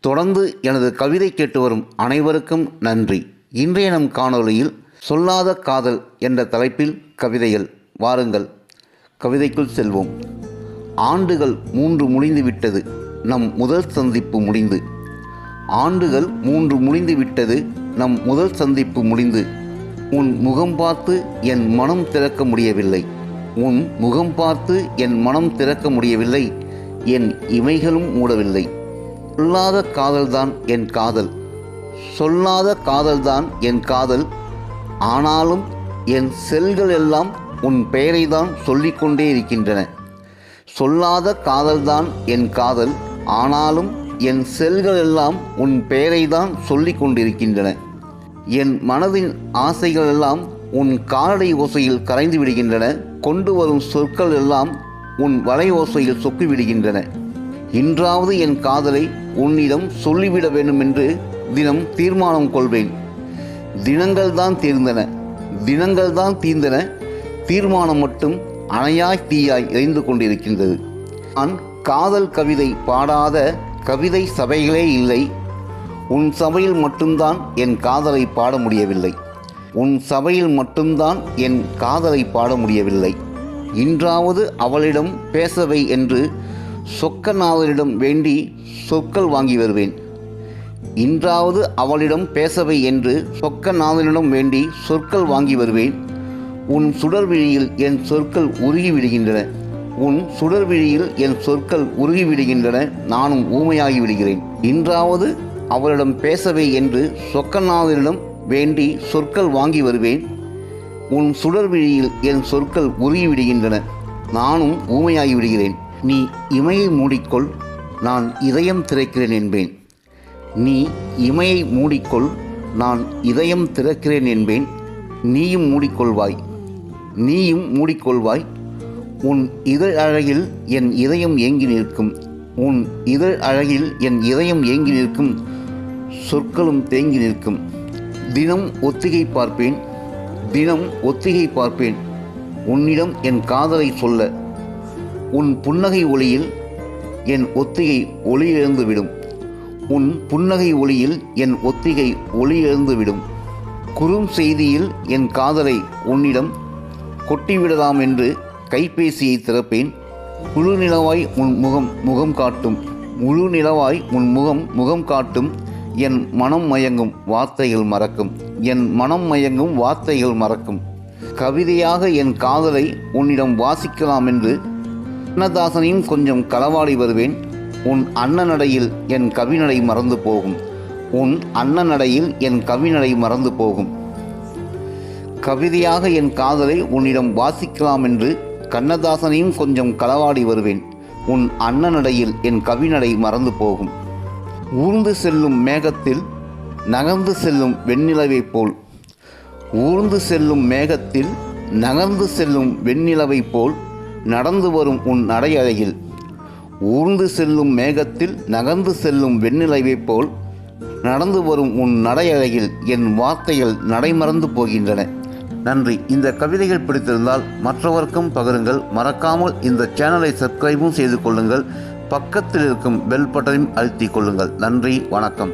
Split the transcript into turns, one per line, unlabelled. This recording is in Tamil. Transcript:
தொடர்ந்து எனது கவிதை கேட்டு வரும் அனைவருக்கும் நன்றி. இன்றைய நம் காணொலியில் சொல்லாத காதல் என்ற தலைப்பில் கவிதைகள். வாருங்கள் கவிதைக்குள் செல்வோம். ஆண்டுகள் மூன்று முடிந்து விட்டது நம் முதல் சந்திப்பு முடிந்து. ஆண்டுகள் மூன்று முடிந்து விட்டது நம் முதல் சந்திப்பு முடிந்து. உன் முகம் பார்த்து என் மனம் திறக்க முடியவில்லை. உன் முகம் பார்த்து என் மனம் திறக்க முடியவில்லை. என் இமைகளும் மூடவில்லை. சொல்லாத காதல்தான் என் காதல். சொல்லாத காதல்தான் என் காதல். ஆனாலும் என் செல்கள் எல்லாம் உன் பெயரை தான் சொல்லிக்கொண்டே இருக்கின்றன. சொல்லாத காதல்தான் என் காதல். ஆனாலும் என் செல்கள் எல்லாம் உன் பெயரை தான் சொல்லிக் கொண்டிருக்கின்றன. என் மனதின் ஆசைகள் எல்லாம் உன் காலடை ஓசையில் கரைந்து விடுகின்றன. கொண்டு வரும் சொற்கள் எல்லாம் உன் வலை ஓசையில் சொக்கி விடுகின்றன. இன்றாவது என் காதலை உன்னிடம் சொல்லிவிட வேண்டும் என்று தினம் தீர்மானம் கொள்வேன். தினங்கள் தான் தீர்ந்தன. தினங்கள் தான் தீர்ந்தன. தீர்மானம் மட்டும் அணையாய் தீயாய் எரிந்து கொண்டிருக்கின்றது. நான் காதல் கவிதை பாடாத கவிதை சபைகளே இல்லை. உன் சபையில் மட்டும்தான் என் காதலை பாட முடியவில்லை. உன் சபையில் மட்டும்தான் என் காதலை பாட முடியவில்லை. இன்றாவது அவளிடம் பேசவை என்று சொக்கநாதரிடம் வேண்டி சொற்கள் வாங்கி வருவேன். இன்றாவது அவளிடம் பேசவை என்று சொக்கநாதனிடம் வேண்டி சொற்கள் வாங்கி வருவேன். உன் சுடர்விழியில் என் சொற்கள் உருகி விடுகின்றன. உன் சுடர்விழியில் என் சொற்கள் உருகி விடுகின்றன. நானும் ஊமையாகி விடுகிறேன். இன்றாவது அவளிடம் பேசவே என்று சொக்கநாதனிடம் வேண்டி சொற்கள் வாங்கி வருவேன். உன் சுடர்விழியில் என் சொற்கள் உருகி விடுகின்றன. நானும் ஊமையாகி விடுகிறேன். நீ இமையை மூடிக்கொள் நான் இதயம் திறக்கிறேன் என்பேன். நீ இமையை மூடிக்கொள் நான் இதயம் திறக்கிறேன் என்பேன். நீயும் மூடிக்கொள்வாய். நீயும் மூடிக்கொள்வாய். உன் இதழ் அழகில் என் இதயம் ஏங்கி நிற்கும். உன் இதழ் அழகில் என் இதயம் ஏங்கி நிற்கும். சொற்களும் தேங்கி நிற்கும். தினம் ஒத்திகை பார்ப்பேன். தினம் ஒத்திகை பார்ப்பேன். உன்னிடம் என் காதலை சொல்ல. உன் புன்னகை ஒளியில் என் ஒத்திகை ஒளி எழுந்துவிடும் உன் புன்னகை ஒளியில் என் ஒத்திகை ஒளியிழந்துவிடும். குறும் செய்தியில் என் காதலை உன்னிடம் கொட்டிவிடலாம் என்று கைபேசியை திறப்பேன். முழு நிலவாய் உன் முகம் முகம் காட்டும். முழு நிலவாய் உன் முகம் முகம் காட்டும். என் மனம் மயங்கும் வார்த்தைகள் மறக்கும். என் மனம் மயங்கும் வார்த்தைகள் மறக்கும். கவிதையாக என் காதலை உன்னிடம் வாசிக்கலாம் என்று கண்ணதாசனையும் கொஞ்சம் களவாடி வருவேன். உன் அன்னநடையில் என் கவிநடை மறந்து போகும். உன் அன்னநடையில் என் கவிநடை மறந்து போகும். கவிதையாக என் காதலை உன்னிடம் வாசிக்கலாம் என்று கண்ணதாசனையும் கொஞ்சம் களவாடி வருவேன். உன் அன்னநடையில் என் கவிநடை மறந்து போகும். ஊர்ந்து செல்லும் மேகத்தில் நகர்ந்து செல்லும் வெண்ணிலவைப் போல். ஊர்ந்து செல்லும் மேகத்தில் நகர்ந்து செல்லும் வெண்ணிலவைப் போல் நடந்து வரும் உன் நடையழகில் ஊர்ந்து செல்லும் மேகத்தில் நகர்ந்து செல்லும் வெண்ணிலவைப் போல் நடந்து வரும் உன் நடையழகில் என் வார்த்தைகள் நடைமறந்து போகின்றன. நன்றி. இந்த கவிதைகள் பிடித்திருந்தால் மற்றவருக்கும் பகிருங்கள். மறக்காமல் இந்த சேனலை சப்ஸ்கிரைபும் செய்து கொள்ளுங்கள். பக்கத்தில் இருக்கும் பெல் பட்டனையும் அழுத்திக் கொள்ளுங்கள். நன்றி. வணக்கம்.